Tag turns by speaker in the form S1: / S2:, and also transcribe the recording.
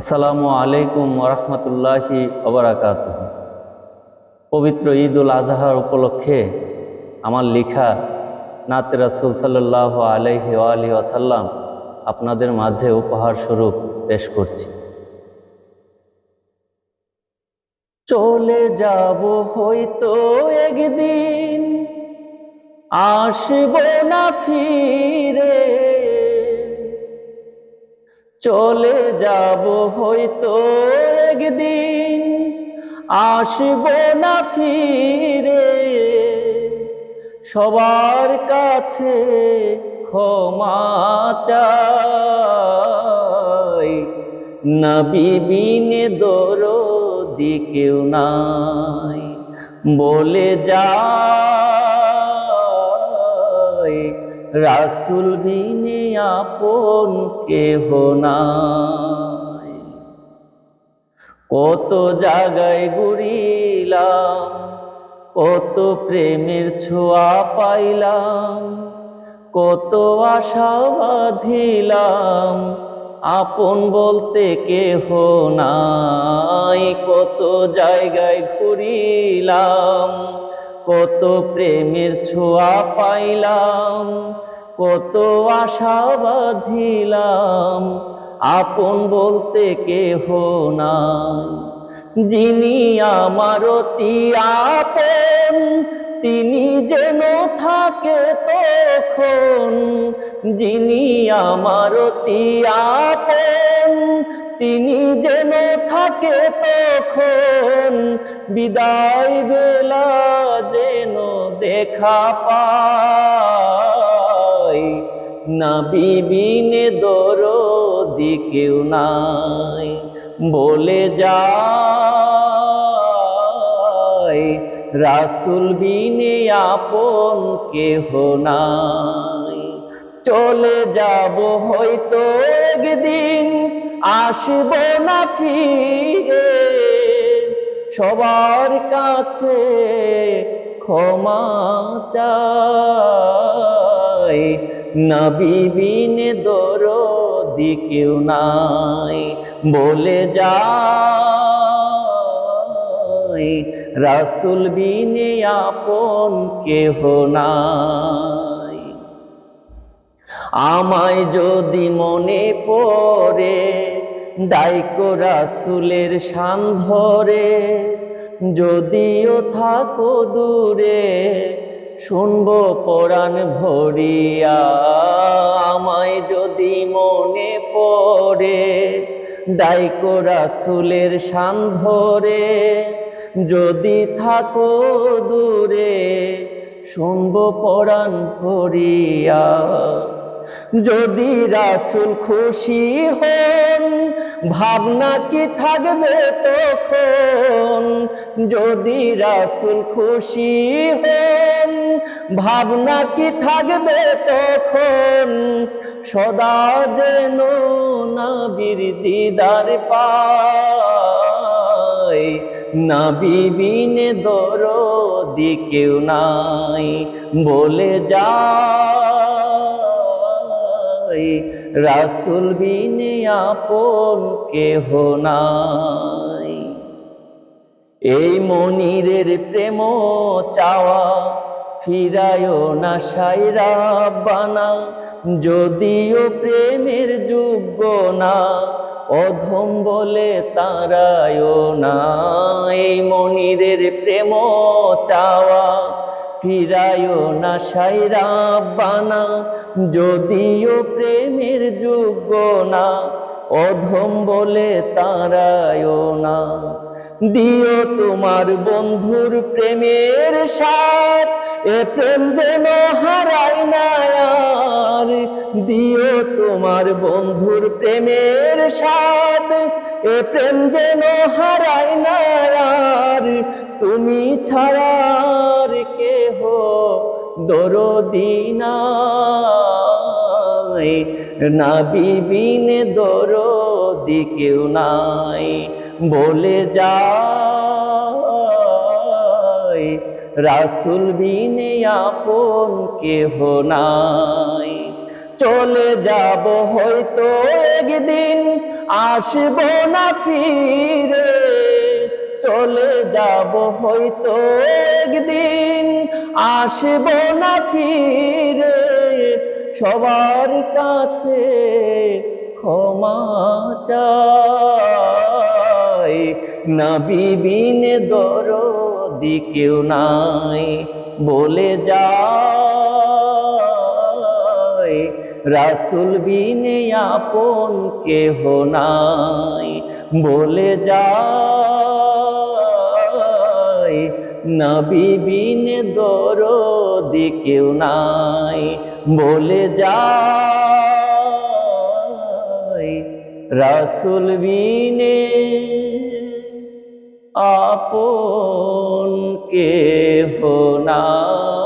S1: আসসালামু আলাইকুম ওরহমতুল্লাহি ওবরাকাত পবিত্র ঈদ উল আজহার উপলক্ষে আমার লেখা নাত রাসুল সাল্লাহ আলাইহি আলি আসাল্লাম আপনাদের মাঝে উপহার স্বরূপ পেশ করছি। চলে যাব হয়তো একদিন, আসব না ফিরে। চলে যাব হয়তো একদিন। আসব না ফিরে। সবার কাছে ক্ষমা চাই। নবী বিনে দরদি কেউ নাই। বলে যায় রাসুল বিনে আপন কেহ নাই। কত জায়গায় ঘুরিলাম, কত প্রেমের ছোঁয়া পাইলাম, কত আশা বাঁধিলাম, আপন বলতে কেহ নাই। কত জায়গায় ঘুরিলাম কত প্রেমের ছোঁয়া পাইলাম, কত আশা বাঁধিলাম, আপন বলতে কেহ নাই। যিনি আমার অতি আপন, তিনি যেন থাকে তখন। যিনি আমার অতি আপন, তিনি যেন থাকে তখন। বিদায় বেলা দেখা পাই। না বিবিনে দরদি কেউ নাই, বলে যায়, রাসুল বিনে আপন কেহ নাই। চলে যাব হয়তো একদিন, আসব না ফিরে। সবার কাছে ক্ষমা চাই। নবী বিনে দরদি কেউ নাই, বলে যায়। রাসুল বিনে আপন কেহ নাই। আমায় যদি মনে পড়ে দায়িক রাসুলের শান ধরে যদিও থাকো দূরে, শুনব পরাণ ভরিয়া। আমায় যদি মনে পড়ে দায়িক রাসুলের শান ধরে। যদি থাকো দূরে, শুনব পরাণ ভরিয়া। যদি রাসুল খুশি হন ভাবনা কি থাকবে তখন? যদি রাসুল খুশি হন, ভাবনা কি থাকবে তখন? সদা যেন নাবির দিদার পায়। নাবি বিনে দরদি কেউ নাই বলে যায়। রাসুল বিনে আপন কেহ নাই। এই মনিরের প্রেম চাওয়া ফিরায় না, সাইরা বানা। যদিও প্রেমের যোগ্য না, অধম বলে তারায় না। এই মনিরের প্রেম চাওয়া ফিরায় না সাইরা বানা, যদিও প্রেমের যোগ্য না, অধম বলে তারায় না। দিও তোমার বন্ধুর প্রেমের সাথ এ প্রেম যেন হারাই না আর। দিও তোমার বন্ধুর প্রেমের সাথ এ প্রেম যেন হারাই না আর। তুমি ছাড়ার কেহ দরদিনা না বিবিনে দরদি কেউ নাই, বলে যায়, রাসুল বিনে আপন কেহ নাই। চলে যাব হয়তো একদিন, আসব না ফিরে চলে যাব হয়তো একদিন। আসব না ফিরে সবার কাছে ক্ষমা চাই। না বিবিনে দরদি কেউ নাই বলে যায়। রাসুল বিনে আপন কেহ নাই বলে যায়। নবী দর দরদি কেউ নাই বলে যায় রাসুল বিনে আপন কেহ নাই।